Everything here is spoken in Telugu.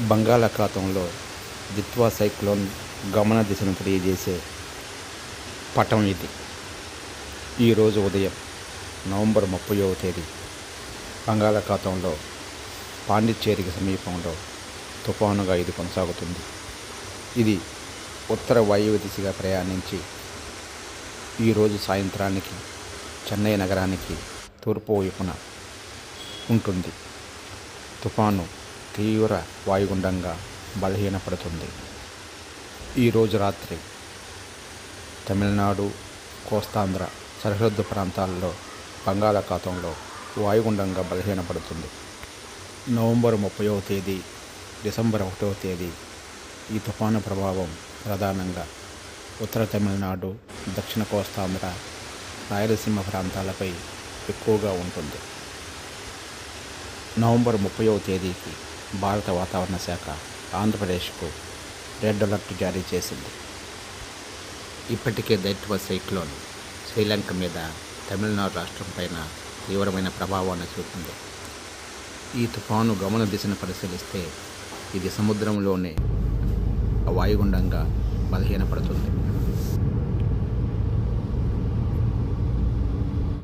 బంగాళాఖాతంలో దిత్వా సైక్లోన్ గమన దిశను తెలియజేసే పటం ఇది. ఈరోజు ఉదయం నవంబర్ ముప్పైవ తేదీ బంగాళాఖాతంలో పాండిచ్చేరికి సమీపంలో తుఫానుగా ఇది కొనసాగుతుంది. ఇది ఉత్తర వాయువ్య దిశగా ప్రయాణించి ఈరోజు సాయంత్రానికి చెన్నై నగరానికి తూర్పు వైపున ఉంటుంది. తుఫాను తీవ్ర వాయుగుండంగా బలహీనపడుతుంది. ఈరోజు రాత్రి తమిళనాడు కోస్తాంధ్ర సరిహద్దు ప్రాంతాల్లో బంగాళాఖాతంలో వాయుగుండంగా బలహీనపడుతుంది. నవంబర్ ముప్పైవ తేదీ డిసెంబర్ ఒకటవ తేదీ ఈ తుఫాను ప్రభావం ప్రధానంగా ఉత్తర తమిళనాడు దక్షిణ కోస్తాంధ్ర రాయలసీమ ప్రాంతాలపై ఎక్కువగా ఉంటుంది. నవంబర్ ముప్పైవ తేదీకి భారత వాతావరణ శాఖ ఆంధ్రప్రదేశ్కు రెడ్ అలర్ట్ జారీ చేసింది. ఇప్పటికే దైత్వ సైక్లోన్ శ్రీలంక మీద తమిళనాడు రాష్ట్రం పైన తీవ్రమైన ప్రభావాన్ని చూపింది. ఈ తుఫాను గమన దిశను పరిశీలిస్తే ఇది సముద్రంలోనే వాయుగుండంగా బలహీనపడుతుంది.